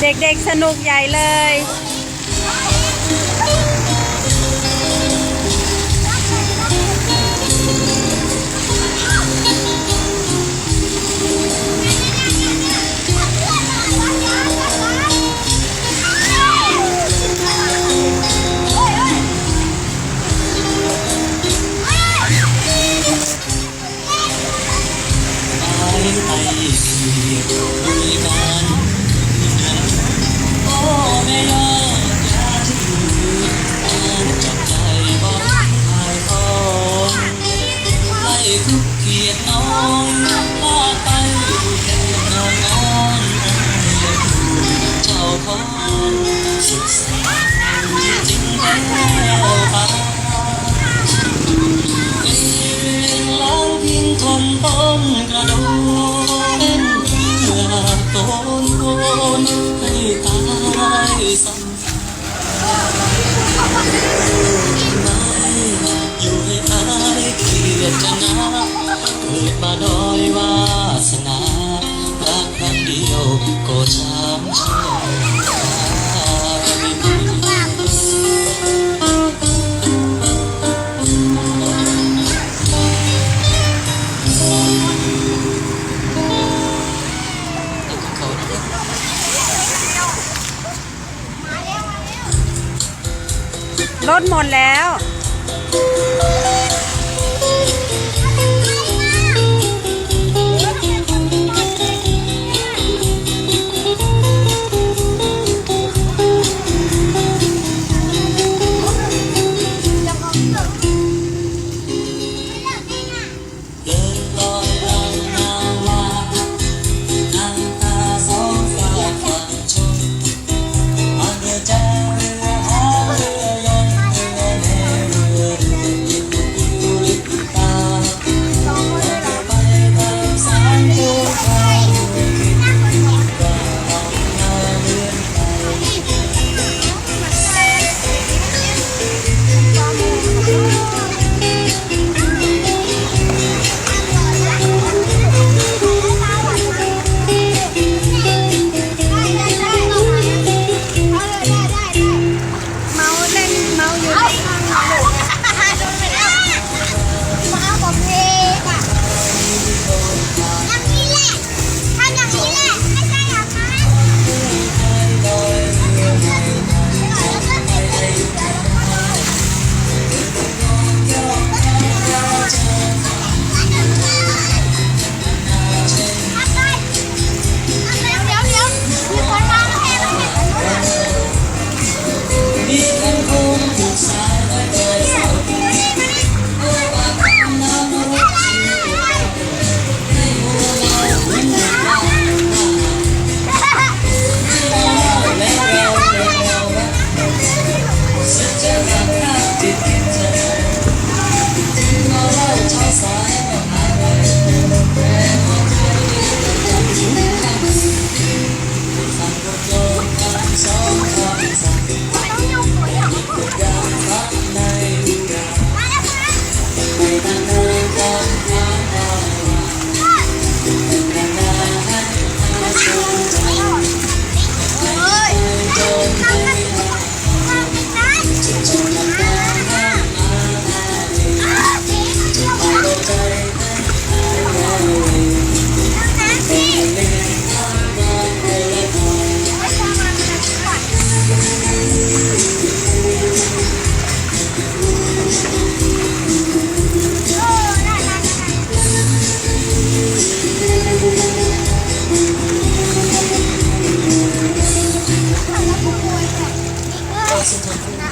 เด็กๆสนุกใหญ่เลย Oh, may I? ทนต้นกระโดดอยากโดนโนให้ตายซ้ำไม่อยู่ให้อาเกลียนนะเกิดมาด้อยวาสนารักครั้งเดียวก็ช้ำใจ รถหมดแล้ว Posso